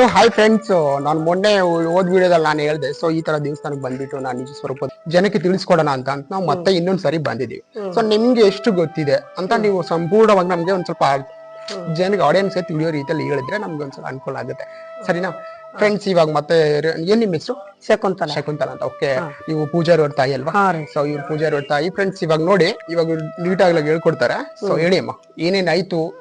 Hello hi friends ನಾನು ಮೊನ್ನೆ ಓದ್ ವಿಡಿಯೋದಲ್ಲಿ ನಾನು ಹೇಳ್ದೆ ಸೊ ಈ ತರ ದೇವಸ್ಥಾನಕ್ಕೆ ಬಂದ್ಬಿಟ್ಟು ನಾನು ನಿಜ ಸ್ವರೂಪ ಜನಕ್ಕೆ ತಿಳಿಸ್ಕೊಡೋಣ ಅಂತ ಅಂತ ನಾವು ಮತ್ತೆ ಇನ್ನೊಂದ್ ಸರಿ ಬಂದಿದೀವಿ. ಸೊ ನಿಮ್ಗೆ ಎಷ್ಟು ಗೊತ್ತಿದೆ ಅಂತ ನೀವು ಸಂಪೂರ್ಣವಾಗಿ ನಮ್ಗೆ ಒಂದ್ ಸ್ವಲ್ಪ ಜನಕ್ಕೆ ಆಡಿಯನ್ಸ್ ತಿಳಿಯೋ ರೀತಿಯಲ್ಲಿ ಹೇಳಿದ್ರೆ ನಮ್ಗೆ ಒಂದ್ಸಲ ಸ್ವಲ್ಪ ಅನುಕೂಲ ಆಗುತ್ತೆ. ಸರಿನಾ? ಫ್ರೆಂಡ್ಸ್ ಇವಾಗ ಮತ್ತೆ ಏನ್ ನಿಮ್ ಹೆಸರು? ಶಕುಂತಲ. ಶಕುಂತಲ ಅಂತ. ಓಕೆ ನೀವು ಪೂಜಾರಿ ಅವ್ರ ತಾಯಿ ಅಲ್ವಾ? ಸೊ ಇವ್ರು ಪೂಜಾರಿ ಅವ್ರ ತಾಯಿ. ಫ್ರೆಂಡ್ಸ್ ಇವಾಗ ನೋಡಿ ಇವಾಗ ನೀಟಾಗಿ ಹೇಳ್ಕೊಡ್ತಾರೆ. ಸೊ ಹೇಳಿ ಅಮ್ಮ ಏನೇನಾಯ್ತು ಹೇಗೆ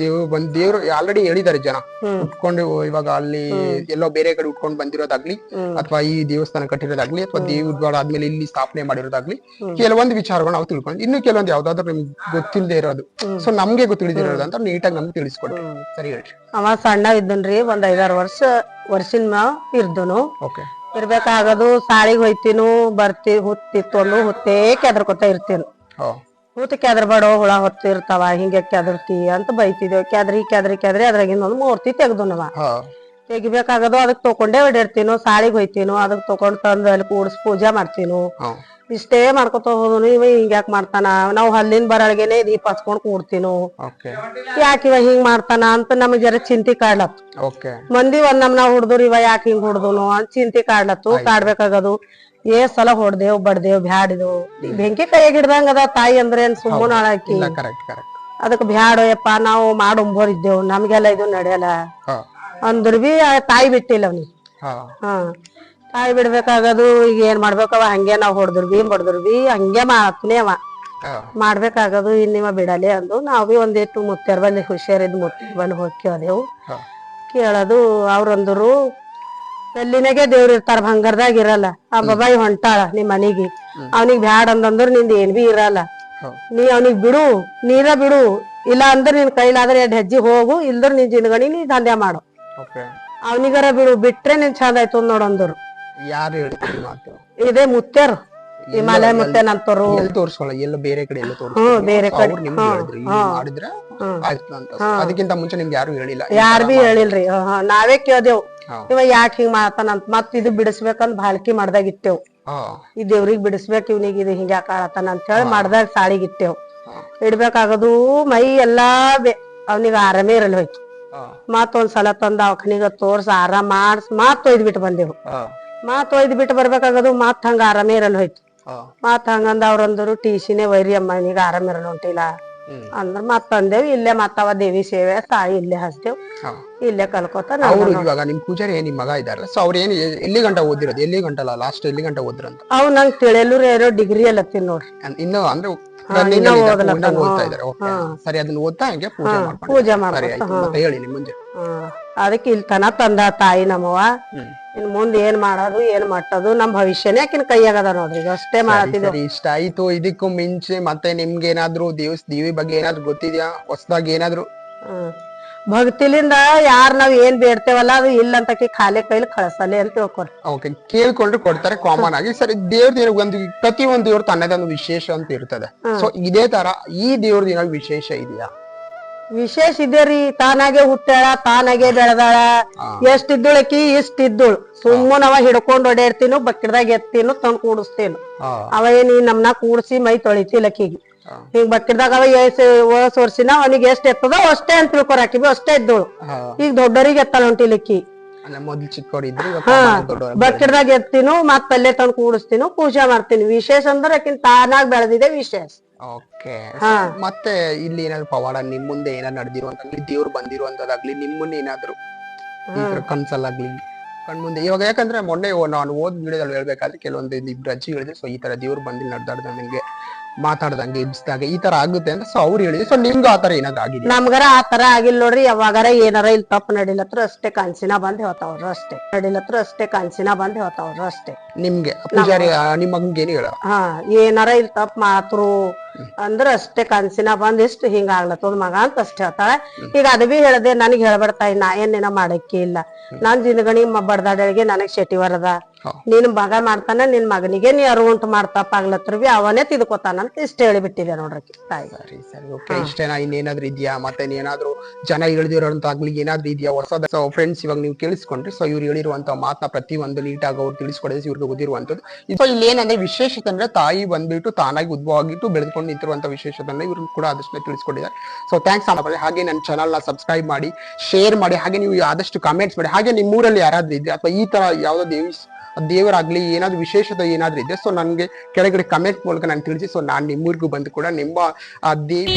ದೇವ್ ಬಂದ್ ದೇವ್ರು ಆಲ್ರೆಡಿ ಹೇಳಿದ್ದಾರೆ ಜನ. ಉಟ್ಕೊಂಡು ಇವಾಗ ಅಲ್ಲಿ ಎಲ್ಲೋ ಬೇರೆ ಕಡೆ ಉಟ್ಕೊಂಡು ಬಂದಿರೋದಾಗ್ಲಿ ಅಥವಾ ಈ ದೇವಸ್ಥಾನ ಕಟ್ಟಿರೋದಾಗ್ಲಿ ಅಥವಾ ದೇವ್ರ ಆದ್ಮೇಲೆ ಇಲ್ಲಿ ಸ್ಥಾಪನೆ ಮಾಡಿರೋದಾಗ್ಲಿ ಕೆಲವೊಂದು ವಿಚಾರಗಳು ನಾವು ತಿಳ್ಕೊಂಡು ಇನ್ನು ಕೆಲವೊಂದು ಯಾವ್ದಾದ್ರು ನಿಮ್ಗೆ ಗೊತ್ತಿಲ್ಲದೆ ಇರೋದು. ಸೊ ನಮ್ಗೆ ಗೊತ್ತಿಳಿದಿರೋದು ಅಂತ ನೀಟಾಗಿ ನಮ್ಗೆ ತಿಳಿಸ್ಕೊಡಿ. ಸರಿ ಹೇಳ್ರಿ. ಅವ ಸಣ್ಣ ಇದ್ದನ್ರಿ ಒಂದ್ ಐದಾರು ವರ್ಷ ವರ್ಷಿನ ಮ್ಯಾವ್ ಇರ್ದನು. ಓಕೆ. ಇರ್ಬೇಕಾಗದು ಸಾಳಿಗೆ ಹೋಯ್ತಿನೂ ಬರ್ತಿ ಹುತ್ತಿ ತೊಂದು ಹುತ್ತೇ ಕೆದರ್ಕೊತ ಇರ್ತೀನಿ. ಹೋ ಕೆದ್ರಬೇಡೋ ಹುಳ ಹೊತ್ತಿರ್ತಾವ ಹಿಂಗೆ ಕೆದರ್ತಿ ಅಂತ ಬೈತಿದ್ದೇವ್ ಕ್ಯಾದ್ರಿ ಕ್ಯಾದ್ರಿ ಕ್ಯಾದ್ರಿ ಅದ್ರಾಗಿಂದ ಒಂದು ಮೂರ್ತಿ ತೆಗ್ದು ನಾವ ತೆಗಿಬೇಕಾಗದು ಅದಕ್ ತಕೊಂಡೇ ಹೊಡಿರ್ತೀನಿ ಸಾಳಿಗ್ ಹೋಯ್ತೀನೋ ಅದಕ್ ತಕೊಂಡ್ ತಂದು ಅಲ್ಲಿ ಕೂಡ್ಸ್ ಪೂಜೆ ಮಾಡ್ತೀನು. ಇಷ್ಟೇ ಮಾಡ್ಕೊತ ಹೋದನು ಇವ ಹಿಂಗ್ಯಾಕ್ ಮಾಡ್ತಾನ? ನಾವ್ ಹಲ್ಲಿನ ಬರಳ್ಗೆನೆ ದೀಪ ಹಚ್ಕೊಂಡ್ ಕೂಡ್ತೀನು. ಯಾಕ ಇವ ಹಿಂಗ್ ಮಾಡ್ತಾನ ಅಂತ ನಮಗ್ ಜರ ಚಿಂತಿ ಕಾಡ್ಲತ್ತು. ಮಂದಿ ಒಂದ್ ನಮ್ನ ಹುಡ್ದ್ರು ಇವ ಯಾಕೆ ಹಿಂಗ್ ಹುಡ್ದನು ಅಂತ ಚಿಂತಿ ಕಾಡ್ಲತ್ತು. ಕಾಡ್ಬೇಕಾಗದು. ಏ ಸಲ ಹೊಡ್ದೇವ್ ಬಡ್ದೇವ್ ಬ್ಯಾಡಿದೇವ್ ಬೆಂಕಿ ಕೈಯಾಗ ಹಿಡ್ದಂಗ ಅದ ತಾಯಿ ಅಂದ್ರೆ ಏನ್ ಸುಮ್ಮನ ಹಾಕಿ ಕರೆಕ್ಟ್ ಕರೆಕ್ಟ್ ಅದಕ್ ಬ್ಯಾಡ ಯಪ್ಪ ನಾವು ಮಾಡೊಂಬೋರ್ ಇದ್ದೇವ್ ನಮ್ಗೆಲ್ಲ ಇದು ನಡೆಯಲ್ಲ. ಅಂದ್ರ ಬಿ ತಾಯಿ ಬಿಟ್ಟಿಲ್ಲ ಅವ್ನಿ ಹಾ. ತಾಯಿ ಬಿಡ್ಬೇಕಾಗದು ಈಗ ಏನ್ ಮಾಡ್ಬೇಕವ ಹಂಗೆ ನಾವ್ ಹೊಡ್ದ್ರು ಬಿ ಬಡ್ದ್ರು ಬಿ ಹಂಗೆ ಮಾಡತ್ನೇ ಅವ. ಮಾಡ್ಬೇಕಾಗದು ಇನ್ನಿವ ಬಿಡಲೆ ಅಂದು ನಾವ್ ಬಿ ಒಂದಿಟ್ಟು ಮುತ್ತೇರ್ ಬಂದು ಹುಷಾರಿದ್ ಮುತ್ತೇರ್ ಬಂದು ಹೋಗಿ ಕೇಳ್ದೆವು. ಕೇಳೋದು ಅವ್ರಂದ್ರು ಎಲ್ಲಿನಾಗೆ ದೇವ್ರ ಇರ್ತಾರ ಬಂಗಾರದಾಗ ಇರಲ್ಲ. ಆ ಬಾಬಾಯಿ ಹೊಂಟಾಳ ನಿಮ್ ಮನಿಗೆ. ಅವ್ನಿಗ್ ಬ್ಯಾಡ್ ಅಂದಂದ್ರ ನಿಂದ ಏನ್ ಬಿ ಇರಲ್ಲ. ನೀ ಅವ್ನಿಗ್ ಬಿಡು ನೀರ ಬಿಡು. ಇಲ್ಲ ಅಂದ್ರ ನಿನ್ ಕೈಲಾದ್ರೆ ಎರಡ್ ಹೆಜ್ಜಿ ಹೋಗು ಇಲ್ದ್ರ ನಿನ್ ಜಿನಗಣಿ ನೀ ದಂಧೆ ಮಾಡು. ಅವನಿಗರ ಬಿಡು ಬಿಟ್ರೆ ನಿನ್ ಚಂದ ಆಯ್ತು ನೋಡಂದ್ರು ಯಾರು ಇದೇ ಮುತ್ತರ್ ಹಿಮಾಲಯ ಮುತ್ತೆ ನಂತರು ಎಲ್ಲ ಬೇರೆ ಕಡೆ ಎಲ್ಲ ಹ್ಮ್ ಬೇರೆ ಕಡೆ. ಅವ್ರು ನಿಮ್ಗೆ ಹೇಳಿದ್ರು ಹಿಂಗ್ ಮಾಡಿದ್ರೆ ಆಯ್ತು ಅಂತ. ಅದಕ್ಕಿಂತ ಮುಂಚೆ ನಿಮ್ಗೆ ಯಾರು ಹೇಳಿಲ್ಲ. ಯಾರ್ ಬಿ ಹೇಳಿಲ್ರಿ. ನಾವೇ ಕೇಳ್ದೇವ್. ಇವ ಯಾಕೆ ಹಿಂಗ್ ಮಾಡ್ತಾನಂತ ಮತ್ ಇದು ಬಿಡಿಸ್ಬೇಕಂತ ಬಾಳ್ಕಿ ಮಾಡ್ದಾಗ ಇಟ್ಟೆವು. ಹಾ. ಈ ದೇವ್ರಿಗ್ ಬಿಡಿಸ್ಬೇಕು ಇವ್ನಿಗೆ ಇದು ಹಿಂಗ ಕಾಳತಾನ ಅಂತ ಹೇಳಿ ಮಾಡ್ದಾಗ ಸಾಳಿಗ್ ಇಟ್ಟೆವು. ಹಾ. ಇಡ್ಬೇಕಾಗದು ಮೈ ಎಲ್ಲಾ ಅವನಿಗೆ ಆರಾಮೇ ಇರಲ್ಲ ಹೋಯ್ತು ಮತ್ತೊಂದ್ ಮತ್ ಒಂದ್ ಸಲ ತಂದ ಅವಖನಿಗ ತೋರ್ಸ ಆರಾಮ್ ಮಾಡ್ಸ್ ಮತ್ ಒಯ್ದ್ ಬಿಟ್ಟು ಬಂದೆವು. ಮಾತ್ ಒಯ್ದ್ ಬಿಟ್ಟು ಬರ್ಬೇಕಾಗದು ಮತ್ ಹಂಗ ಆರಾಮೇ ಇರಲ್ಲ ಹೋಯ್ತು. ಮಾತ್ ಹಂಗಂದ ಅವ್ರಂದ್ರು ಟೀಸಿನೇ ವೈರಿ ಅಮ್ಮ ನಿಗ ಆರಾಮ್ ಇರಲ್ಲ ಹೊಂಟಿಲ್ಲ ಅಂದ್ರ ಮತ್ ಅಂದೇವ್ ಇಲ್ಲೇ ಮತ್ತ ಅವ ದೇವಿ ಸೇವೆ ತಾಯಿ ಇಲ್ಲೇ ಹಚ್ತೇವ್. ಇಲ್ಲೇ ಕಲ್ಕೋತ ಅವ್ರು ಇವಾಗ ನಿಮ್ ಪೂಜಾರಿ ಏನ್ ನಿಮ್ ಮಗ ಇದಾರಲ್ಲ ಸೊ ಅವ್ರು ಏನ್ ಎಲ್ಲಿ ಗಂಟ ಓದಿರೋದು ಎಲ್ಲಿ ಗಂಟಲ್ಲ ಲಾಸ್ಟ್ ಎಲ್ಲಿ ಗಂಟ ಓದ್ರಂತ? ಅವ್ ನಂಗ್ ತಿಳಿಯಲು ಡಿಗ್ರಿ ಎಲ್ಲ ನೋಡ್ರಿ. ಇನ್ನು ಅಂದ್ರೆ ಓದ್ತಾ ಓಕೆ ಸರಿ ಅದನ್ನ ಓದ್ತಾ ಹಂಗೆ ಪೂಜೆ ಮಾಡ್ಕೊಂಡು. ಪೂಜೆ ಸರಿ ಮಾಡ್ಕೊತ ಆಯ್ತು. ಮತ್ತೆ ಹೇಳಿ ನಿಮ್ ಮುಂದೆ. ಅದಕ್ಕೆ ಇಲ್ಲಿ ತನ ತಂದ ತಾಯಿ ನಮ್ಮವ್ವ. ಹ್ಮ್. ಇನ್ ಮುಂದ್ ಏನ್ ಮಾಡೋದು ಏನ್ ಮಟ್ಟದು ನಮ್ ಭವಿಷ್ಯನೇ ಆಕಿನ ಕೈಯಾಗದ ನೋಡ್ರಿ. ಈಗ ಅಷ್ಟೇ ಮಾಡತ್ತಿದ್ವು ಸರಿ ಇಷ್ಟ ಆಯ್ತು. ಇದಕ್ಕೂ ಮಿಂಚೆ ಮತ್ತೆ ನಿಮ್ಗೆ ಏನಾದ್ರು ದೇವಸ್ ದೇವಿ ಬಗ್ಗೆ ಏನಾದ್ರು ಗೊತ್ತಿದ್ಯಾ? ಹೊಸದಾಗಿ ಏನಾದ್ರು? ಹ್ಮ್ ಭಕ್ತಿಲಿಂದ ಯಾರ ನಾವ್ ಏನ್ ಬೇಡ್ತೇವಲ್ಲ ಅದು ಇಲ್ಲ ಅಂತ ಆಕಿ ಖಾಲಿ ಕೈಲಿ ಕಳಸಲ್ಲೇ ಅಂತ ತಿಳ್ಕೊರಿ. ಓಕೆ ಕೇಳ್ಕೊಂಡ್ರೆ ಕೊಡ್ತಾರೆ ಕಾಮನ್ ಆಗಿ. ಸರಿ ದಿನ ಒಂದು ಪ್ರತಿ ಒಂದು ದೇವ್ರ ತನ್ನದೇ ಒಂದು ವಿಶೇಷ ಅಂತ ಇರ್ತದೆ. ಸೊ ಇದೇ ತರ ಈ ದೇವ್ರ ದಿನ ವಿಶೇಷ ಇದೆಯಾ? ವಿಶೇಷ ಇದೆ ರೀ ತಾನಾಗೆ ಹುಟ್ಟಾಳ ತಾನಾಗೆ ಬೆಳೆದಾಳ. ಎಷ್ಟ್ ಅಕ್ಕಿ ಇಷ್ಟಿದ್ದುಳು. ಸುಮ್ಮನ ಅವ ಹಿಡ್ಕೊಂಡ್ ಓಡಾಡ್ತೀನು ಬಕ್ಕಿಡ್ದಾಗ ಎತ್ತೀನು ತಂದ್ ಕೂಡಿಸ್ತೀನು. ಅವ ಏನ್ ಈ ನಮ್ನ ಕೂಡ್ಸಿ ಮೈ ತೊಳಿತಿಲ್ಲ ಹಾ. ಹಿಂಗ್ ಬಕ್ಕಿಡ್ದಾಗ ಎಸ್ ವರ್ಷಿನ ಅವನಿಗೆ ಎಷ್ಟ್ ಎತ್ತದ ಅಷ್ಟೇ ಅಂತ ತಿಳ್ಕೊರ ಹಾಕಿವಿ ಅಷ್ಟೇ ಇದ್ದೋಳು. ಈಗ ದೊಡ್ಡವರಿಗೆ ಎತ್ತಲ್ಲ ಹೊಂಟಿಲಿಕ್ಕಿ ಮೊದ್ಲು ಚಿಕ್ಕವರಿದ್ರು ಬಕ್ಕಿಡ್ದಾಗ ಎತ್ತೀನು ಮತ್ ಪಲ್ಲೆ ತಂದು ಕೂಡಿಸ್ತೀನು ಪೂಜೆ ಮಾಡ್ತೀನಿ. ವಿಶೇಷ ಅಂದ್ರೆ ಆಕಿನ್ ತಾನಾಗ್ ಬೆಳೆದಿದೆ ವಿಶೇಷ. ಓಕೆ. ಮತ್ತೆ ಇಲ್ಲಿ ಏನಾದ್ರು ಪವಾಡ ನಿಮ್ ಮುಂದೆ ಏನಾದ್ರು ನಡೆದಿರುವಂತಾಗ್ಲಿ ದೇವ್ರು ಬಂದಿರುವಂತದಾಗ್ಲಿ ನಿಮ್ಮನ್ನ ಏನಾದ್ರು ಕನ್ಸಲ್ಲಾಗ್ಲಿ. ಕಣ್ ಮುಂದೆ. ಇವಾಗ ಯಾಕಂದ್ರೆ ಮೊನ್ನೆ ನಾನು ಓದ್ ವಿಡಿಯೋದಲ್ಲಿ ಹೇಳ್ಬೇಕಾದ್ರೆ ಕೆಲವೊಂದು ಇಬ್ರು ಅಜ್ಜಿ ಹೇಳಿದ್ರೆ ಸೊ ಈ ತರ ದೇವ್ರು ನಡ್ದಾಡ್ದ ನಡೆದಾಡ್ದಂಗೆ ಮಾತಾಡ್ದಂಗೆ ಇಬ್ಸ್ದಾಗ ಈ ತರ ಆಗುತ್ತೆ ಅಂತ ಸೊ ಅವ್ರು ಹೇಳಿದ್ರು. ಸೊ ನಿಮ್ಗೂ ಆತರ ತರ ಏನಾದ್ರು ಆಗಿದೆ ನಮ್ಗರ ಆ ತರ ಆಗಿಲ್ಲ ನೋಡ್ರಿ ಯಾವಾಗಾರ ಏನಾರ ಇಲ್ಲಿ ತಪ್ಪು ನಡಿಲತ್ರ ಅಷ್ಟೇ ಕಾನ್ಸಿನ ಬಂದ್ ಹೇಳ್ತಾವ್ರು ಅಷ್ಟೇ. ನಡಿಲತ್ರ ಅಷ್ಟೇ ಕಾನ್ಸಿನ ಬಂದ್ ಹೇಳ್ತಾವ್ರು ಅಷ್ಟೇ. ನಿಮ್ಗೆ ಪೂಜಾರಿ ಆ, ನಿಮ್ ಹೇಳ? ಹಾ ಏನಾರ ಇಲ್ಲಿ ತಪ್ಪ ಮಾತ್ರು ಅಂದ್ರ ಅಷ್ಟೇ ಕನ್ಸಿನ ಬಂದ್ ಇಷ್ಟ ಹಿಂಗ ಆಗ್ಲತ್ತದ ಮಗ ಅಂತ ಅಷ್ಟೇ ಹೇಳ್ತಾಳ. ಈಗ ಅದ್ ಬಿ ಹೇಳ್ದೆ ನನಗ್ ಹೇಳ್ಬಿಡ್ತಾ ನಾ ಏನೇನ ಮಾಡಕ್ಕೆ ಇಲ್ಲ. ನಾನ್ ಜಿಂದಗಣಿ ಬಡ್ದಾಡಳಿಗೆ ನನಗ್ ಶೆಟಿ ವರದ ಹಾ. ನಿನ್ ಮಗ ಮಾಡ್ತಾನ ನಿನ್ ಮಗನಿಗೆ ನೀ ಅಂತ ಮಾಡ್ತಾ ಆಗ್ಲತ್ತರ್ವಿ ಬಿ ಅವನೇ ತಿದ್ಕೋತಾನ ಅಂತ ಇಷ್ಟ ಹೇಳಿಬಿಟ್ಟಿದೆ ನೋಡ್ರಿ ತಾಯಿ. ಸರಿ ಸರಿ ಓಕೆ ಇಷ್ಟೇನಾ ಇನ್ನೇನಾದ್ರೂ ಇದೆಯಾ? ಮತ್ತೆ ಏನಾದ್ರು ಜನ ಇಳಿದಿರೋಂತಾಗ್ಲಿ ಏನಾದ್ರೂ ಇದೆಯಾ? ಹೊಸದ ಸೊ ಫ್ರೆಂಡ್ಸ್ ಇವಾಗ ನೀವು ಕೇಳಿಸ್ಕೊಂಡ್ರಿ. ಸೊ ಇವ್ರು ಹೇಳಿರುವಂತ ಮಾತ್ನ ಪ್ರತಿ ಒಂದು ನೀಟಾಗಿ ಅವ್ರು ತಿಳಿಸ್ಕೊಡೋದು ಇವ್ರಿಗೆ ಗೊತ್ತಿರುವಂತದ್ದು ಸೊ ಇಲ್ಲಿ ಏನಂದ್ರೆ ವಿಶೇಷತೆ ಅಂದ್ರೆ ತಾಯಿ ಬಂದ್ಬಿಟ್ಟು ತಾನಾಗಿ ಉದ್ಭವ ಆಗಿಟ್ಟು ಬೆಳೆದುಕೊಂಡು ನಿಂತಿರುವಂತ ವಿಶೇಷತೆಯನ್ನ ಇವ್ರು ಕೂಡ ಆದಷ್ಟು ತಿಳಿಸ್ಕೊಟ್ಟಿದ್ದಾರೆ. ಸೊ ಥ್ಯಾಂಕ್ಸ್ ಹಾಗೆ ನನ್ನ ಚಾನಲ್ನ ಸಬ್ಸ್ಕ್ರೈಬ್ ಮಾಡಿ ಶೇರ್ ಮಾಡಿ ಹಾಗೆ ನೀವು ಆದಷ್ಟು ಕಮೆಂಟ್ಸ್ ಮಾಡಿ ಹಾಗೆ ನಿಮ್ಮೂರಲ್ಲಿ ಯಾರಾದ್ರೂ ಇದ್ರೆ ಅಥವಾ ಈ ತರ ಯಾವ್ದಾದ್ರು ದೇವಿ ದೇವರಾಗ್ಲಿ, ಏನಾದ್ರು ವಿಶೇಷತೆ ಏನಾದ್ರೂ ಇದೆ ಸೊ ನನಗೆ ಕೆಳಗಡೆ ಕಮೆಂಟ್ ಮೂಲಕ ನಾನು ತಿಳಿಸಿ ಸೊ ನಾನು ನಿಮ್ಮೂರಿಗೂ ಬಂದು ಕೂಡ ನಿಮ್ಮ ಆ ದೇವಿ